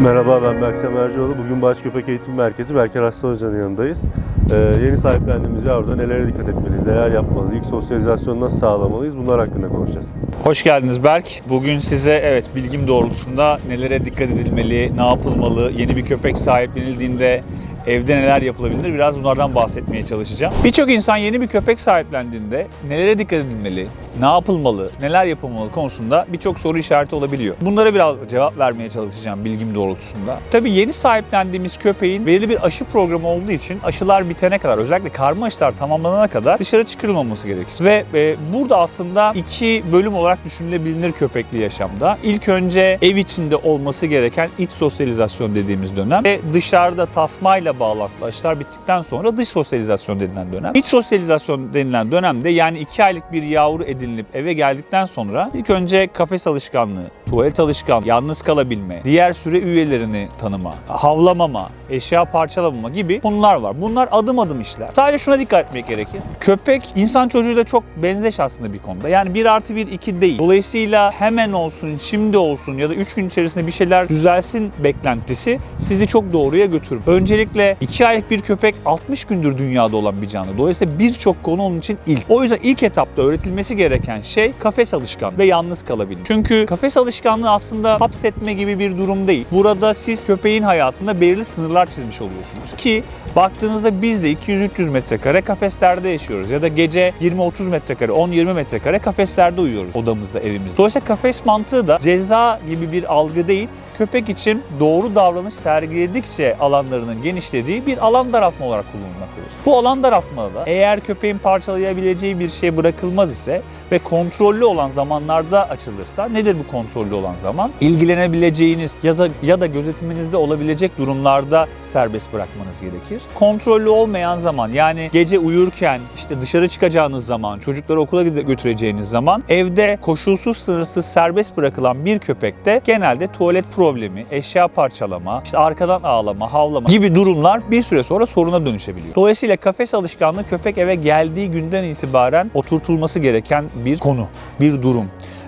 Merhaba ben Berk Semercioğlu. Bugün Baş Köpek Eğitim Merkezi Berker Aslan Hoca'nın yanındayız. Ee, yeni sahiplendiğimiz yavruda nelere dikkat etmeliyiz, neler yapmalıyız, ilk sosyalizasyonu nasıl sağlamalıyız bunlar hakkında konuşacağız. Hoş geldiniz Berk. Bugün size evet bilgim doğrultusunda nelere dikkat edilmeli, ne yapılmalı, yeni bir köpek sahiplenildiğinde evde neler yapılabilir biraz bunlardan bahsetmeye çalışacağım. Birçok insan yeni bir köpek sahiplendiğinde nelere dikkat edilmeli, ne yapılmalı, neler yapılmalı konusunda birçok soru işareti olabiliyor. Bunlara biraz cevap vermeye çalışacağım bilgim doğrultusunda. Tabii yeni sahiplendiğimiz köpeğin belirli bir aşı programı olduğu için aşılar bitene kadar özellikle karma aşılar tamamlanana kadar dışarı çıkarılmaması gerekir. Ve e, burada aslında iki bölüm olarak düşünülebilir köpekli yaşamda. İlk önce ev içinde olması gereken iç sosyalizasyon dediğimiz dönem ve dışarıda tasmayla bağlantılı aşılar bittikten sonra dış sosyalizasyon denilen dönem. İç sosyalizasyon denilen dönemde yani iki aylık bir yavru edinilip eve geldikten sonra ilk önce kafes alışkanlığı, tuvalet alışkanlığı, yalnız kalabilme, diğer süre üyelerini tanıma, havlamama, eşya parçalamama gibi konular var. Bunlar adım adım işler. Sadece şuna dikkat etmek gerekir. Köpek insan çocuğuyla çok benzeş aslında bir konuda. Yani 1 artı 1 2 değil. Dolayısıyla hemen olsun, şimdi olsun ya da 3 gün içerisinde bir şeyler düzelsin beklentisi sizi çok doğruya götürür. Öncelikle 2 aylık bir köpek 60 gündür dünyada olan bir canlı. Dolayısıyla birçok konu onun için ilk. O yüzden ilk etapta öğretilmesi gereken şey kafes alışkanlığı ve yalnız kalabilmek. Çünkü kafes alışkanlığı aslında hapsetme gibi bir durum değil. Burada siz köpeğin hayatında belirli sınırlar çizmiş oluyorsunuz. Ki baktığınızda biz de 200-300 metrekare kafeslerde yaşıyoruz. Ya da gece 20-30 metrekare, 10-20 metrekare kafeslerde uyuyoruz odamızda, evimizde. Dolayısıyla kafes mantığı da ceza gibi bir algı değil, köpek için doğru davranış sergiledikçe alanlarının genişlediği bir alan daraltma olarak kullanılmaktadır. Bu alan daraltmada da eğer köpeğin parçalayabileceği bir şey bırakılmaz ise ve kontrollü olan zamanlarda açılırsa nedir bu kontrollü olan zaman? İlgilenebileceğiniz ya da, ya da gözetiminizde olabilecek durumlarda serbest bırakmanız gerekir. Kontrollü olmayan zaman yani gece uyurken işte dışarı çıkacağınız zaman, çocukları okula götüreceğiniz zaman evde koşulsuz sınırsız serbest bırakılan bir köpekte genelde tuvalet problemi, eşya parçalama, işte arkadan ağlama, havlama gibi durumlar bir süre sonra soruna dönüşebiliyor. Dolayısıyla kafes alışkanlığı köpek eve geldiği günden itibaren oturtulması gereken bir konu, bir durum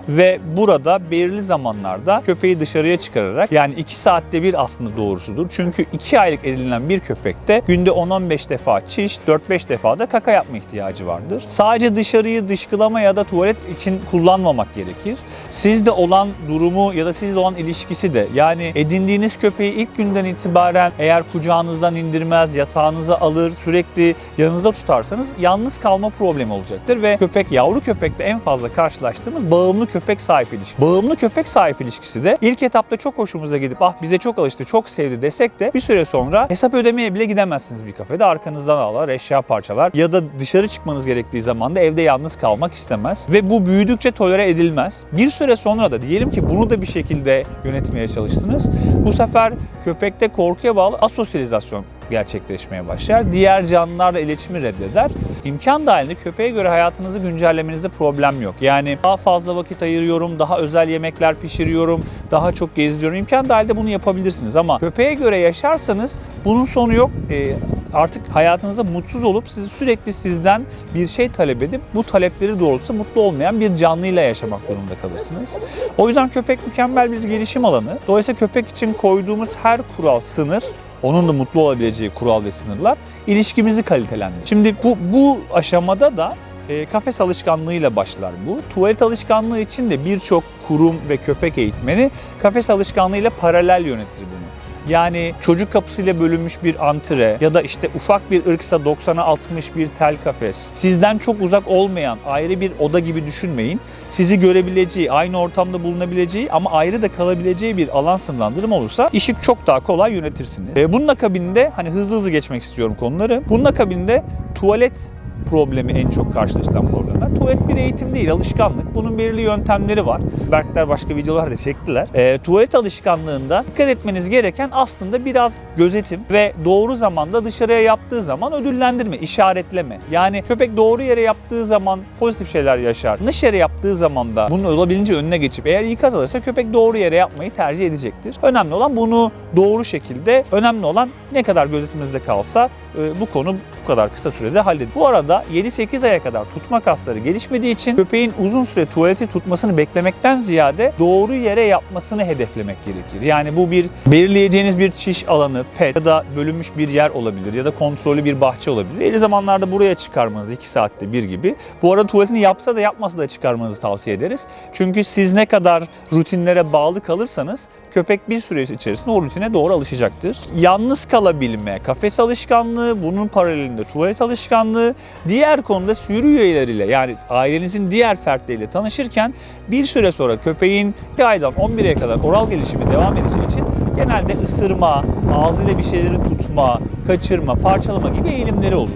ve burada belirli zamanlarda köpeği dışarıya çıkararak yani 2 saatte bir aslında doğrusudur. Çünkü 2 aylık edinilen bir köpekte günde 10-15 defa çiş, 4-5 defa da kaka yapma ihtiyacı vardır. Sadece dışarıyı dışkılama ya da tuvalet için kullanmamak gerekir. Sizde olan durumu ya da sizde olan ilişkisi de yani edindiğiniz köpeği ilk günden itibaren eğer kucağınızdan indirmez, yatağınıza alır, sürekli yanınızda tutarsanız yalnız kalma problemi olacaktır ve köpek yavru köpekte en fazla karşılaştığımız bağımlı köpek sahip ilişki. Bağımlı köpek sahip ilişkisi de ilk etapta çok hoşumuza gidip ah bize çok alıştı, çok sevdi desek de bir süre sonra hesap ödemeye bile gidemezsiniz bir kafede. Arkanızdan ağlar, eşya parçalar ya da dışarı çıkmanız gerektiği zaman da evde yalnız kalmak istemez. Ve bu büyüdükçe tolere edilmez. Bir süre sonra da diyelim ki bunu da bir şekilde yönetmeye çalıştınız. Bu sefer köpekte korkuya bağlı asosyalizasyon gerçekleşmeye başlar. Diğer canlılarla iletişimi reddeder. İmkan dahilinde köpeğe göre hayatınızı güncellemenizde problem yok. Yani daha fazla vakit ayırıyorum, daha özel yemekler pişiriyorum, daha çok geziyorum. İmkan dahilinde bunu yapabilirsiniz ama köpeğe göre yaşarsanız bunun sonu yok. Ee, artık hayatınızda mutsuz olup sizi sürekli sizden bir şey talep edip bu talepleri doğrultusunda mutlu olmayan bir canlıyla yaşamak durumunda kalırsınız. O yüzden köpek mükemmel bir gelişim alanı. Dolayısıyla köpek için koyduğumuz her kural, sınır onun da mutlu olabileceği kural ve sınırlar ilişkimizi kalitelendirir. Şimdi bu, bu aşamada da e, kafes alışkanlığıyla başlar bu. Tuvalet alışkanlığı için de birçok kurum ve köpek eğitmeni kafes alışkanlığıyla paralel yönetir bunu. Yani çocuk kapısıyla bölünmüş bir antre ya da işte ufak bir ırksa 90'a 60 bir tel kafes. Sizden çok uzak olmayan ayrı bir oda gibi düşünmeyin. Sizi görebileceği, aynı ortamda bulunabileceği ama ayrı da kalabileceği bir alan sınırlandırım olursa işi çok daha kolay yönetirsiniz. E, bunun akabinde hani hızlı hızlı geçmek istiyorum konuları. Bunun akabinde tuvalet problemi en çok karşılaşılan problemler. Tuvalet bir eğitim değil, alışkanlık. Bunun belirli yöntemleri var. Berkler başka videolar da çektiler. E, tuvalet alışkanlığında dikkat etmeniz gereken aslında biraz gözetim ve doğru zamanda dışarıya yaptığı zaman ödüllendirme, işaretleme. Yani köpek doğru yere yaptığı zaman pozitif şeyler yaşar. Yanlış yere yaptığı zaman da bunun olabildiğince önüne geçip eğer ikaz alırsa köpek doğru yere yapmayı tercih edecektir. Önemli olan bunu doğru şekilde, önemli olan ne kadar gözetimizde kalsa e, bu konu bu kadar kısa sürede halledilir. Bu arada 7-8 aya kadar tutma kasları gelişmediği için köpeğin uzun süre tuvaleti tutmasını beklemekten ziyade doğru yere yapmasını hedeflemek gerekir. Yani bu bir belirleyeceğiniz bir çiş alanı, pet ya da bölünmüş bir yer olabilir ya da kontrollü bir bahçe olabilir. Belli zamanlarda buraya çıkarmanız 2 saatte bir gibi. Bu arada tuvaletini yapsa da yapmasa da çıkarmanızı tavsiye ederiz. Çünkü siz ne kadar rutinlere bağlı kalırsanız köpek bir süre içerisinde o rutine doğru alışacaktır. Yalnız kalabilme, kafes alışkanlığı, bunun paralelinde tuvalet alışkanlığı, diğer konuda sürü üyeleriyle yani ailenizin diğer fertleriyle tanışırken bir süre sonra köpeğin 2 aydan 11'e kadar oral gelişimi devam edeceği için genelde ısırma, ağzıyla bir şeyleri tutma, kaçırma, parçalama gibi eğilimleri olur.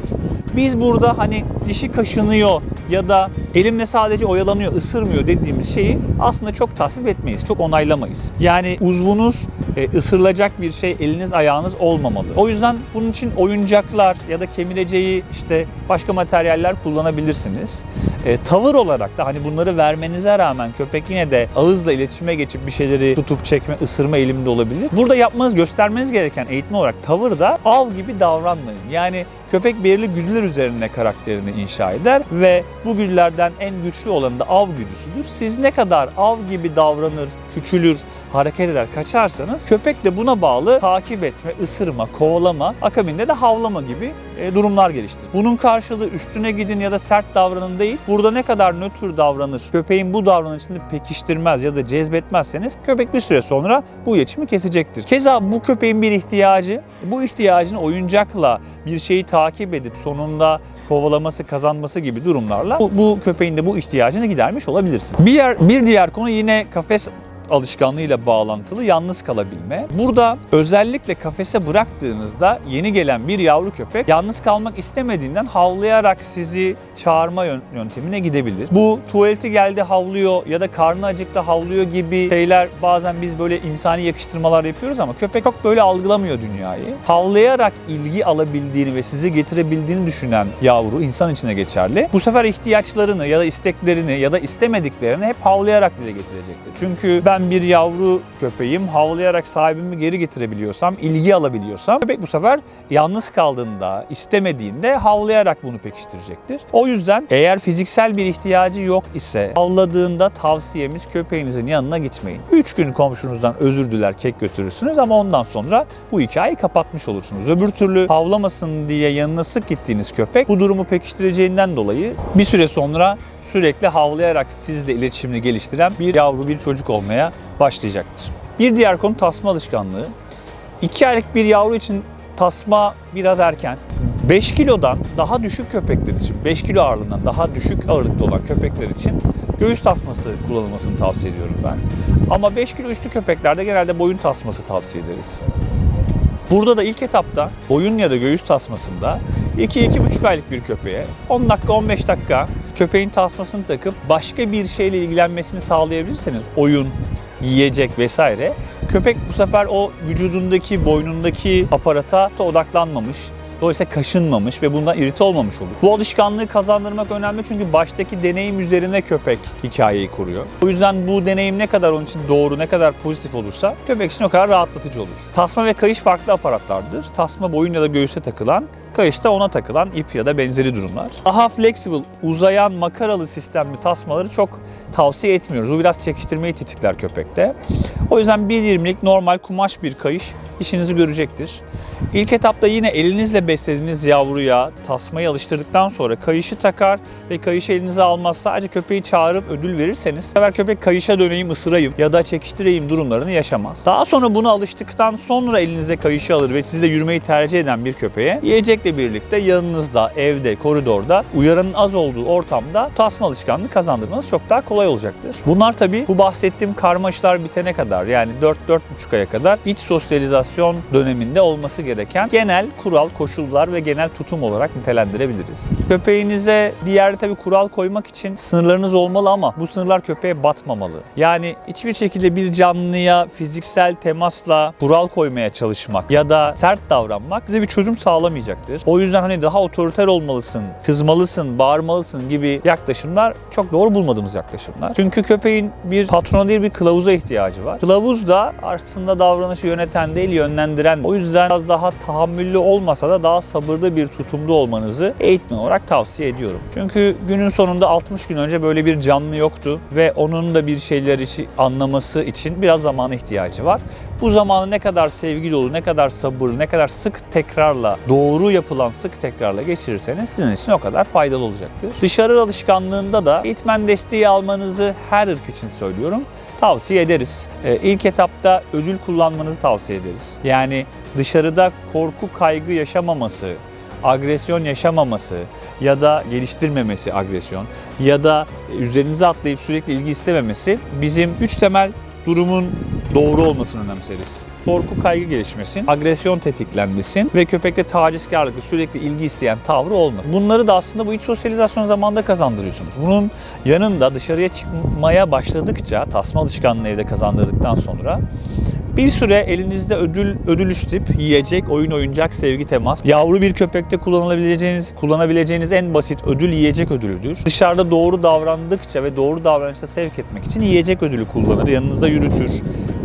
Biz burada hani dişi kaşınıyor ya da elimle sadece oyalanıyor, ısırmıyor dediğimiz şeyi aslında çok tasvip etmeyiz, çok onaylamayız. Yani uzvunuz e, ısırılacak bir şey eliniz ayağınız olmamalı. O yüzden bunun için oyuncaklar ya da kemireceği işte başka materyaller kullanabilirsiniz. E, tavır olarak da hani bunları vermenize rağmen köpek yine de ağızla iletişime geçip bir şeyleri tutup çekme, ısırma eğiliminde olabilir. Burada yapmanız, göstermeniz gereken eğitim olarak tavır da av gibi davranmayın. Yani köpek belirli güdüler üzerine karakterini inşa eder ve bu güdülerden en güçlü olanı da av güdüsüdür. Siz ne kadar av gibi davranır, küçülür, hareket eder, kaçarsanız köpek de buna bağlı takip etme, ısırma, kovalama, akabinde de havlama gibi e, durumlar geliştirir. Bunun karşılığı üstüne gidin ya da sert davranın değil. Burada ne kadar nötr davranır, köpeğin bu davranışını pekiştirmez ya da cezbetmezseniz köpek bir süre sonra bu iletişimi kesecektir. Keza bu köpeğin bir ihtiyacı, bu ihtiyacını oyuncakla bir şeyi takip edip sonunda kovalaması, kazanması gibi durumlarla bu, bu köpeğin de bu ihtiyacını gidermiş olabilirsin. Bir, yer, bir diğer konu yine kafes alışkanlığıyla bağlantılı yalnız kalabilme. Burada özellikle kafese bıraktığınızda yeni gelen bir yavru köpek yalnız kalmak istemediğinden havlayarak sizi çağırma yön- yöntemine gidebilir. Bu tuvaleti geldi havlıyor ya da karnı acıktı havlıyor gibi şeyler bazen biz böyle insani yakıştırmalar yapıyoruz ama köpek çok böyle algılamıyor dünyayı. Havlayarak ilgi alabildiğini ve sizi getirebildiğini düşünen yavru insan içine geçerli. Bu sefer ihtiyaçlarını ya da isteklerini ya da istemediklerini hep havlayarak dile getirecektir. Çünkü ben bir yavru köpeğim havlayarak sahibimi geri getirebiliyorsam, ilgi alabiliyorsam köpek bu sefer yalnız kaldığında, istemediğinde havlayarak bunu pekiştirecektir. O yüzden eğer fiziksel bir ihtiyacı yok ise havladığında tavsiyemiz köpeğinizin yanına gitmeyin. 3 gün komşunuzdan özür diler kek götürürsünüz ama ondan sonra bu hikayeyi kapatmış olursunuz. Öbür türlü havlamasın diye yanına sık gittiğiniz köpek bu durumu pekiştireceğinden dolayı bir süre sonra sürekli havlayarak sizle iletişimini geliştiren bir yavru bir çocuk olmaya başlayacaktır. Bir diğer konu tasma alışkanlığı. 2 aylık bir yavru için tasma biraz erken. 5 kilodan daha düşük köpekler için, 5 kilo ağırlığından daha düşük ağırlıkta olan köpekler için göğüs tasması kullanılmasını tavsiye ediyorum ben. Ama 5 kilo üstü köpeklerde genelde boyun tasması tavsiye ederiz. Burada da ilk etapta boyun ya da göğüs tasmasında 2-2,5 aylık bir köpeğe 10 dakika 15 dakika köpeğin tasmasını takıp başka bir şeyle ilgilenmesini sağlayabilirseniz oyun, yiyecek vesaire köpek bu sefer o vücudundaki boynundaki aparata da odaklanmamış. Dolayısıyla kaşınmamış ve bundan irite olmamış olur. Bu alışkanlığı kazandırmak önemli çünkü baştaki deneyim üzerine köpek hikayeyi kuruyor. O yüzden bu deneyim ne kadar onun için doğru, ne kadar pozitif olursa köpek için o kadar rahatlatıcı olur. Tasma ve kayış farklı aparatlardır. Tasma boyun ya da göğüse takılan, kayış da ona takılan ip ya da benzeri durumlar. Daha flexible, uzayan makaralı sistemli tasmaları çok tavsiye etmiyoruz. Bu biraz çekiştirmeyi tetikler köpekte. O yüzden 1.20'lik normal kumaş bir kayış işinizi görecektir. İlk etapta yine elinizle beslediğiniz yavruya tasmayı alıştırdıktan sonra kayışı takar ve kayışı elinize almaz sadece köpeği çağırıp ödül verirseniz sefer köpek kayışa döneyim ısırayım ya da çekiştireyim durumlarını yaşamaz. Daha sonra bunu alıştıktan sonra elinize kayışı alır ve sizle yürümeyi tercih eden bir köpeğe yiyecekle birlikte yanınızda, evde, koridorda uyaranın az olduğu ortamda tasma alışkanlığı kazandırmanız çok daha kolay olacaktır. Bunlar tabii bu bahsettiğim karmaşalar bitene kadar yani 4-4,5 aya kadar iç sosyalizasyon döneminde olması gereken genel kural, koşullar ve genel tutum olarak nitelendirebiliriz. Köpeğinize bir yerde tabii kural koymak için sınırlarınız olmalı ama bu sınırlar köpeğe batmamalı. Yani hiçbir şekilde bir canlıya fiziksel temasla kural koymaya çalışmak ya da sert davranmak size bir çözüm sağlamayacaktır. O yüzden hani daha otoriter olmalısın, kızmalısın, bağırmalısın gibi yaklaşımlar çok doğru bulmadığımız yaklaşımlar. Çünkü köpeğin bir patrona değil bir kılavuza ihtiyacı var. Kılavuz da aslında davranışı yöneten değil yönlendiren. O yüzden biraz daha tahammüllü olmasa da daha sabırlı bir tutumda olmanızı eğitmen olarak tavsiye ediyorum. Çünkü günün sonunda 60 gün önce böyle bir canlı yoktu ve onun da bir şeyler işi anlaması için biraz zamana ihtiyacı var. Bu zamanı ne kadar sevgi dolu, ne kadar sabırlı, ne kadar sık tekrarla, doğru yapılan sık tekrarla geçirirseniz sizin için o kadar faydalı olacaktır. Dışarı alışkanlığında da eğitmen desteği almanızı her ırk için söylüyorum tavsiye ederiz. Ee, ilk etapta ödül kullanmanızı tavsiye ederiz. Yani dışarıda korku, kaygı yaşamaması, agresyon yaşamaması ya da geliştirmemesi agresyon ya da üzerinize atlayıp sürekli ilgi istememesi bizim üç temel durumun doğru olmasını önemseriz. Korku kaygı gelişmesin, agresyon tetiklenmesin ve köpekte tacizkarlık, sürekli ilgi isteyen tavrı olmasın. Bunları da aslında bu iç sosyalizasyon zamanında kazandırıyorsunuz. Bunun yanında dışarıya çıkmaya başladıkça, tasma alışkanlığı evde kazandırdıktan sonra bir süre elinizde ödül ödül tip, yiyecek, oyun oyuncak, sevgi temas. Yavru bir köpekte kullanabileceğiniz kullanabileceğiniz en basit ödül yiyecek ödülüdür. Dışarıda doğru davrandıkça ve doğru davranışta sevk etmek için yiyecek ödülü kullanır. Yanınızda yürütür.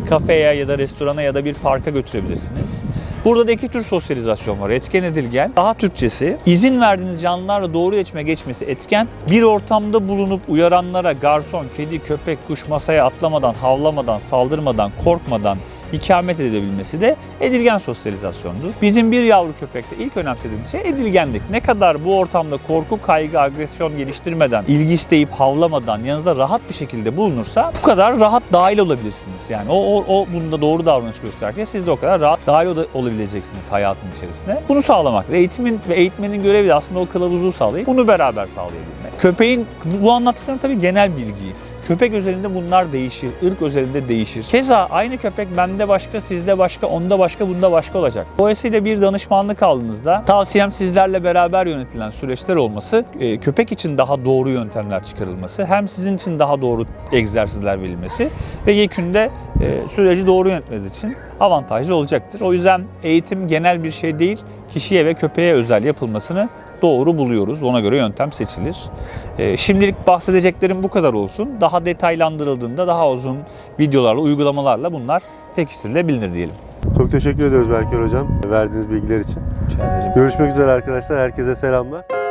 Kafeye ya da restorana ya da bir parka götürebilirsiniz. Burada da iki tür sosyalizasyon var. Etken edilgen. Daha Türkçesi izin verdiğiniz canlılarla doğru iletişime geçmesi etken. Bir ortamda bulunup uyaranlara garson, kedi, köpek, kuş masaya atlamadan, havlamadan, saldırmadan, korkmadan ikamet edebilmesi de edilgen sosyalizasyondur. Bizim bir yavru köpekte ilk önemsediğimiz şey edilgenlik. Ne kadar bu ortamda korku, kaygı, agresyon geliştirmeden, ilgi isteyip havlamadan yanınızda rahat bir şekilde bulunursa bu kadar rahat dahil olabilirsiniz. Yani o, o, o bunda doğru davranış göstererken siz de o kadar rahat dahil ola- olabileceksiniz hayatın içerisine. Bunu sağlamaktır. Eğitimin ve eğitmenin görevi de aslında o kılavuzu sağlayıp bunu beraber sağlayabilmek. Köpeğin, bu anlattıklarım tabii genel bilgi. Köpek özelinde bunlar değişir, ırk özelinde değişir. Keza aynı köpek bende başka, sizde başka, onda başka, bunda başka olacak. Dolayısıyla bir danışmanlık aldığınızda tavsiyem sizlerle beraber yönetilen süreçler olması, e, köpek için daha doğru yöntemler çıkarılması, hem sizin için daha doğru egzersizler verilmesi ve yekünde e, süreci doğru yönetmeniz için avantajlı olacaktır. O yüzden eğitim genel bir şey değil, kişiye ve köpeğe özel yapılmasını doğru buluyoruz. Ona göre yöntem seçilir. Ee, şimdilik bahsedeceklerim bu kadar olsun. Daha detaylandırıldığında daha uzun videolarla, uygulamalarla bunlar pekiştirilebilir diyelim. Çok teşekkür ediyoruz Berker Hocam verdiğiniz bilgiler için. Rica ederim. Görüşmek üzere arkadaşlar. Herkese selamlar.